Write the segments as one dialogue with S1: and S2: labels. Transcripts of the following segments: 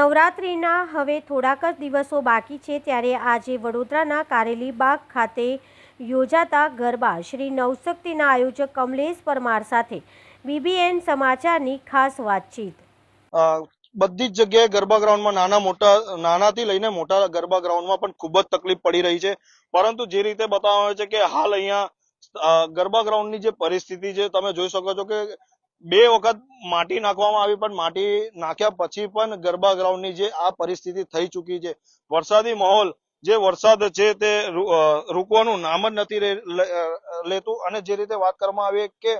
S1: નવરાત્રિના હવે થોડાક જ દિવસો બાકી છે ત્યારે આજે વડોદરાના કારેલીબાગ ખાતે યોજાતા ગરબા શ્રી નવશક્તિના આયોજક કમલેશ પરમાર સાથે બીબીએન સમાચારની ખાસ વાતચીત.
S2: બધી જ જગ્યાએ ગરબા ગ્રાઉન્ડમાં નાના મોટા, નાનાથી લઈને મોટા ગરબા ગ્રાઉન્ડમાં પણ ખૂબ જ તકલીફ પડી રહી છે. પરંતુ જે રીતે બતાવવામાં આવે છે કે હાલ અહીંયા ગરબા ગ્રાઉન્ડની જે પરિસ્થિતિ છે, તમે જોઈ શકો છો કે બે વખત માટી નાખવામાં આવી, પણ માટી નાખ્યા પછી પણ ગરબા ગ્રાઉન્ડની જે આ પરિસ્થિતિ થઈ ચૂકી છે. વરસાદી માહોલ, જે વરસાદ છે તે રૂકવાનું નામ જ નથી લેતું. અને જે રીતે વાત કરવામાં આવી કે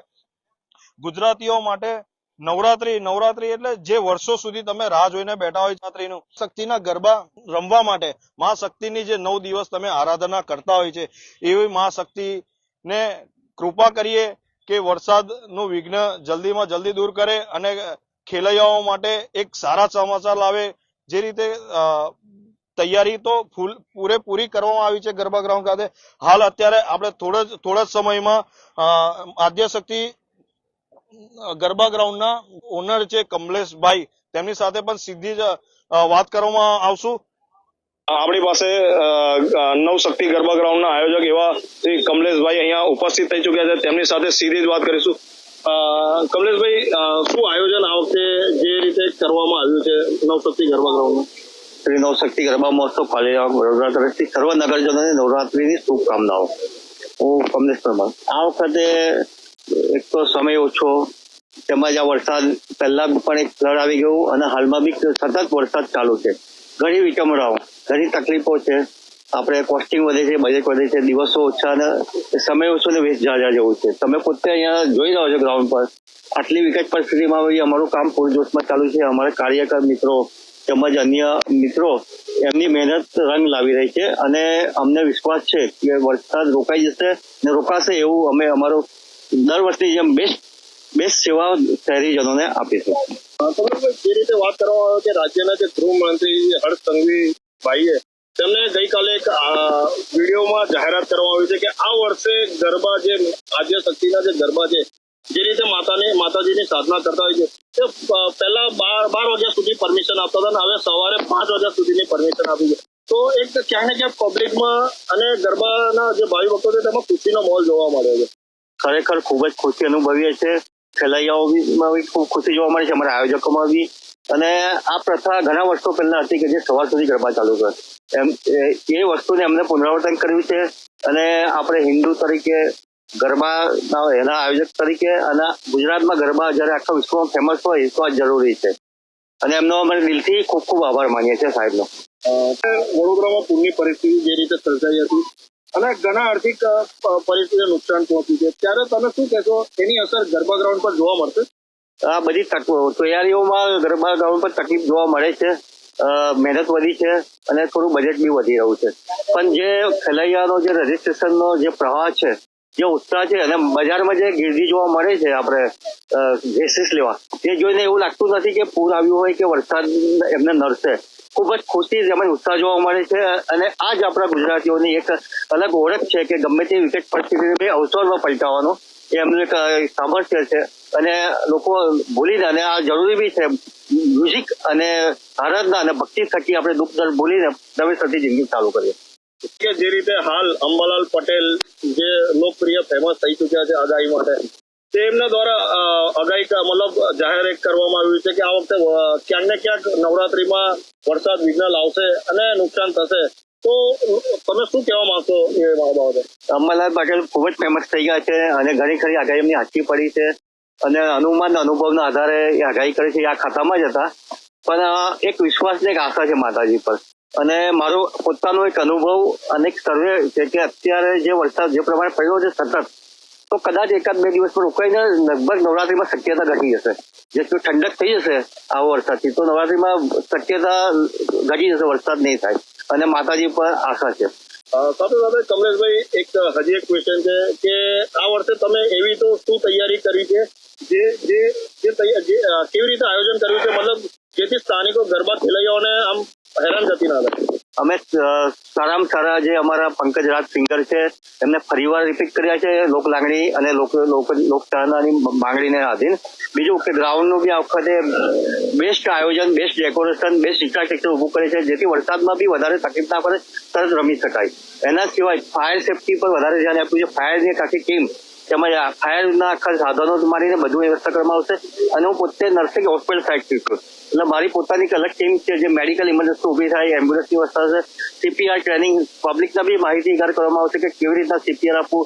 S2: ગુજરાતીઓ માટે નવરાત્રી નવરાત્રી એટલે જે વર્ષો સુધી તમે રાહ જોઈને બેઠા હોય નવરાત્રીનું, શક્તિના ગરબા રમવા માટે મા શક્તિની જે નવ દિવસ તમે આરાધના કરતા હોય છે, એવી મા શક્તિને કૃપા કરીએ કે વરસાદનું વિઘ્ન જલ્દીમાં જલ્દી દૂર કરે અને ખેલૈયાઓ માટે એક સારા સમાચાર લાવે જે રીતે તૈયારી તો ફૂલ, પૂરેપૂરી કરવામાં આવી છે ગરબા ગ્રાઉન્ડ ખાતે. હાલ અત્યારે આપણે થોડા જ થોડા જ સમયમાં આદ્યશક્તિ ગરબા ગ્રાઉન્ડના ઓનર છે કમલેશભાઈ, તેમની સાથે પણ સીધી જ વાત કરવામાં આવશું. આપણી પાસે નવશક્તિ ગરબા ગ્રાઉન્ડના આયોજક એવા શ્રી કમલેશભાઈ અહીંયા ઉપસ્થિત થઈ ચુક્યા છે. તેમની સાથે સીધી જ વાત કરીશું. કમલેશભાઈ શું આયોજન આ વખતે જે રીતે કરવામાં આવ્યું છે નવશક્તિ ગરબા ગ્રાઉન્ડનું?
S3: શ્રી નવશક્તિ ગરબા મહોત્સવ પાલેવા વડોદરા તરફથી સર્વ નગરજનોને નવરાત્રીની શુભકામનાઓ. હું કમલેશ પરમાર. આ વખતે એક તો સમય ઓછો, તેમજ આ વરસાદ પહેલા પણ એક ફ્લડ આવી ગયું અને હાલમાં બી સતત વરસાદ ચાલુ છે. ઘણી વિચમરાઓ ઘણી તકલીફો છે. આપણે કોસ્ટિંગ વધે છે બજેટ વધે છે, દિવસો ઓછા અને સમય ઓછો ને વેસ્ટ જાજા જવું છે. તમે પોતે અહીંયા જોઈ રહ્યો છો ગ્રાઉન્ડ પર. આટલી વિકટ પરિસ્થિતિમાં બી અમારું કામ પૂરજોશમાં ચાલુ છે. અમારા કાર્યકર મિત્રો તેમજ અન્ય મિત્રો એમની મહેનત રંગ લાવી રહી છે અને અમને વિશ્વાસ છે કે વરસાદ રોકાઈ જશે ને રોકાશે એવું અમે અમારું દર વર્ષની જેમ બેસ્ટ બેસ્ટ સેવા શહેરીજનોને આપીશું.
S2: જે રીતે વાત કરવામાં આવે કે રાજ્યના જે ગૃહમંત્રી હર્ષ સંઘવી ભાઈએ તેમને ગઈકાલે એક વિડીયોમાં જાહેરાત કરવામાં આવી છે કે આ વર્ષે ગરબા જે આદ્ય શક્તિના જે ગરબા છે, જે રીતે માતાને, માતાજીની સાધના કરતા હોય છે, તે પહેલા બાર બાર વાગ્યા સુધી પરમિશન આપતા હતા અને હવે સવારે પાંચ વાગ્યા સુધીની પરમિશન આપી છે. તો એક ક્યાંય ને ક્યાંક પબ્લિકમાં અને ગરબાના જે ભાવિ ભક્તો છે તેમાં ખુશીનો માહોલ જોવા મળે છે.
S3: ખરેખર ખૂબ જ ખુશી અનુભવીએ છે ખેલૈયાઓમાં બી ખૂબ ખુશી જોવા મળે છે. અમારા આયોજકોમાં બી અને આ પ્રથા ઘણા વર્ષો પહેલા હતી કે જે સવાર સુધી ગરબા ચાલુ કરે એમ, એ- વસ્તુને અમને પુનરાવર્તન કર્યું છે અને આપણે હિન્દુ તરીકે ગરબા એના આયોજક તરીકે અને ગુજરાતમાં ગરબા જ્યારે આખા વિશ્વમાં ફેમસ હોય તો આ જરૂરી છે. અને એમનો અમે દિલથી ખૂબ ખૂબ આભાર માનીએ છીએ સાહેબનો.
S2: વડોદરામાં પૂરની પરિસ્થિતિ જે રીતે સર્જાઈ હતી અને ઘણા આર્થિક પરિસ્થિતિને નુકસાન પહોંચ્યું છે. ત્યારે તમે શું કહેશો, એની અસર ગરબા ગ્રાઉન્ડ પર જોવા મળશે?
S3: આ બધી તૈયારીઓમાં ગરબા ગ્રાઉન્ડ પર તકલીફ જોવા મળે છે. મહેનત વધી છે અને થોડું બજેટ બી વધી રહ્યું છે. પણ જે ખેલૈયાનો જે રજીસ્ટ્રેશનનો જે પ્રવાહ છે, જે ઉત્સાહ છે અને બજારમાં જે ગીર્દી જોવા મળે છે આપણે ડ્રેસીસ લેવા, તે જોઈને એવું લાગતું નથી કે પૂર આવ્યું હોય કે વરસાદ એમને નડશે. ખૂબ જ ખુશી તેમજ ઉત્સાહ જોવા મળે છે અને આ જ આપણા ગુજરાતીઓની એક અલગ ઓળખ છે કે ગમે તે વિકેટ પરિસ્થિતિને અવસરમાં પલટાવવાનો એ એમનું એક સામર્થ્ય છે. અને લોકો ભૂલીને અને આ જરૂરી બી છે. મ્યુઝિક અને આરાધના અને ભક્તિ થકી આપણે દુઃખ દર્દ ભૂલીને નવેસરથી જિંદગી ચાલુ કરીએ.
S2: કે જે રીતે હાલ અંબાલાલ પટેલ જે લોકપ્રિય ફેમસ થઈ ચુક્યા છે આગાહી માટે તેમના દ્વારા આગાહી મતલબ જાહેર એક કરવામાં આવ્યું છે કે આ વખતે ક્યાંક ને ક્યાંક નવરાત્રીમાં વરસાદ વિઘ્ન લાવશે અને નુકસાન થશે. તો તમે શું કહેવા માંગશો એ બાબતે
S3: અંબાલાલ પટેલ ખૂબ જ ફેમસ થઈ ગયા છે અને ઘણી ખરી આગાહી એમની સાચી પડી છે. અને અનુમાન અનુભવના આધારે એ આગાહી કરી છે. આ ખાતામાં જ હતા. પણ એક વિશ્વાસ ને એક આશા છે માતાજી પર. અને મારો પોતાનો એક અનુભવ અને એક સર્વે છે કે અત્યારે જે વરસાદ જે પ્રમાણે પડ્યો છે સતત, તો કદાચ એકાદ બે દિવસ પર રોકાઈને લગભગ નવરાત્રીમાં શક્યતા ઘટી જશે. જેટલું ઠંડક થઈ જશે આવો વરસાદથી, તો નવરાત્રીમાં શક્યતા ઘટી જશે, વરસાદ નહીં થાય. અને માતાજી પર આશા છે.
S2: સાથે સાથે કમલેશભાઈ, એક હજી એક ક્વેશ્ચન છે કે આ વર્ષે તમે એવી તો શું તૈયારી કરી છે? જે જે જે કેવી રીતે આયોજન કર્યું છે, મતલબ જેથી સ્થાનિકો ગરબા ખેલૈયાઓને આમ હેરાન થતી ના થાય
S3: અમે સારામાં સારા જે અમારા પંકજ રાજ સિંગર છે, એમને ફરીવાર રિપીટ કર્યા છે, લોક લાગણી અને લોક માંગણીને આધીન. બીજું કે ગ્રાઉન્ડનું બી આ વખતે બેસ્ટ આયોજન, બેસ્ટ ડેકોરેશન, બેસ્ટ ઇન્ફ્રાસ્ટ્રક્ચર ઊભું કરે છે, જેથી વરસાદમાં બી વધારે તકલીફ ના પડે, તરત રમી શકાય. એના સિવાય ફાયર સેફટી પર વધારે ધ્યાન આપ્યું છે. ફાયરની એક આખી ટીમ તેમજ ફાયરના આખા સાધનો મારીને બધું વ્યવસ્થા કરવામાં આવશે. અને હું પોતે નર્સિંગ હોસ્પિટલ સાઈડથી છું. એટલે મારી પોતાની અલગ ટીમ છે જે મેડિકલ ઇમરજન્સી ઊભી થાય એમ્બ્યુલન્સની વ્યવસ્થા છે સીપીઆર ટ્રેનિંગ પબ્લિકના બી માહિતીગાર કરવામાં આવશે કે કેવી રીતના સીપીઆર આપવું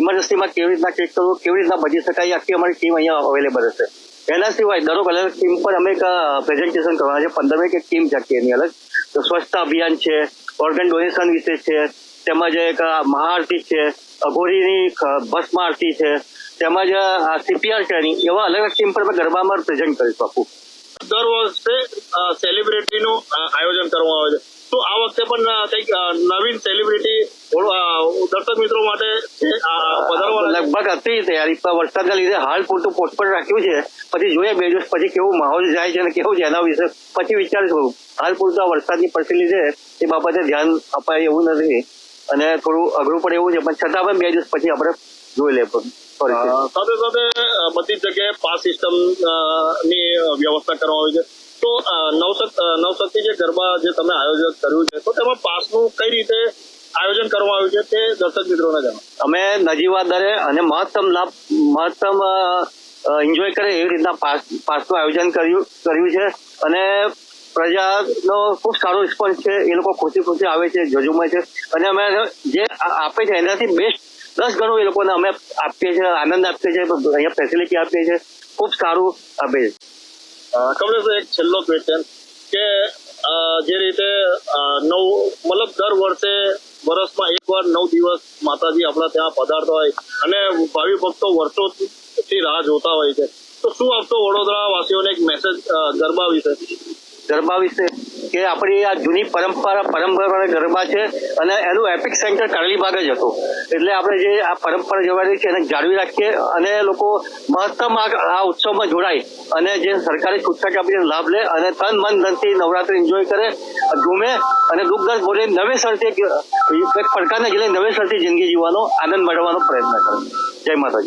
S3: ઇમરજન્સીમાં કેવી રીતના ચેક કરવું, કેવી રીતના બચી શકાય, આખી અમારી ટીમ અહીંયા અવેલેબલ હશે. એના સિવાય દરેક અલગ ટીમ પર અમે એક પ્રેઝન્ટેશન કરવાના છે. પંદર એક ટીમ છે એની અલગ. સ્વચ્છતા અભિયાન છે ઓર્ગન ડોનેશન વિશે છે, તેમજ એક મહાઆરતી છે અઘોરીની ભસ્મ આરતી છે. તેમજ સીપીઆર ટ્રેનિંગ એવા અલગ અલગ ટીમ પર અમે ગરબામાં પ્રેઝન્ટ કરીશું આખું
S2: દર વર્ષે સેલિબ્રિટીનું આયોજન કરવામાં આવે છે. તો આ વખતે પણ કંઈક નવીન સેલિબ્રિટી દર્શક મિત્રો માટે.
S3: લગભગ હતી તૈયારી. પણ વરસાદના લીધે હાલ પૂરતું પોસ્ટપોન રાખ્યું છે. પછી જોઈએ બે દિવસ પછી કેવું માહોલ જાય છે અને કેવું છે એના વિશે. પછી વિચારીશું. હાલ પૂરતા વરસાદની પરિસ્થિતિ છે એ બાબતે ધ્યાન અપાય એવું નથી. અને થોડું અઘરું પડે એવું છે પણ છતાં પણ બે દિવસ પછી આપણે જોઈ લે પણ.
S2: સાથે સાથે બધી જગ્યાએ પાસ સિસ્ટમની વ્યવસ્થા કરવામાં આવી છે. તો નવસત નવશક્તિ અ, જે ગરબા જે તમે આયોજન કર્યું છે તો તેમાં પાસનું કઈ રીતે આયોજન કરવામાં આવ્યું છે તે દર્શક મિત્રોને જણાવો.
S3: અમે નજીવા દરે અને મહત્તમ લાભ મહત્તમ એન્જોય કરે એવી રીતના પાસ પાસનું આયોજન કર્યું કર્યું છે. અને પ્રજાનો ખૂબ સારો રિસ્પોન્સ છે. એ લોકો ખુશી ખુશી આવે છે, જજુમાં છે. અને અમે જે આપે છે, એનાથી બેસ્ટ દસ ગણું એ લોકોને અમે આપીએ છીએ, આનંદ આપીએ છીએ અહીંયા ફેસિલિટી આપીએ છીએ. ખૂબ સારું આપે છે.
S2: કમલેશભાઈ એક છેલ્લો ક્વેશ્ચન કે જે રીતે નવ, મતલબ દર વર્ષે વર્ષમાં એક વાર નવ દિવસ માતાજી આપણા ત્યાં પધારતા હોય અને ભાવિ ભક્તો વર્ષોથી રાહ જોતા હોય છે. તો શું આપતો વડોદરા વાસીઓને એક મેસેજ ગરબા વિશે
S3: ગરબા વિશે કે આપણી આ જૂની પરંપરા પરંપરા ગરબા છે અને એનું એપિક સેન્ટર કારેલીબાગ જ હતું. એટલે આપણે જે આ પરંપરા જવાની છે એને જાળવી રાખીએ અને લોકો મહત્તમ આ ઉત્સવમાં જોડાય અને જે સરકારે છૂટછાટ આપીને લાભ લે અને તન મન ધનથી નવરાત્રી એન્જોય કરે ઘૂમે અને દુઃખ બોલે નવેસરથી એક પડકારને જીલે નવેસરથી જિંદગી જીવવાનો આનંદ મેળવવાનો પ્રયત્ન કરે. જય માતાજી.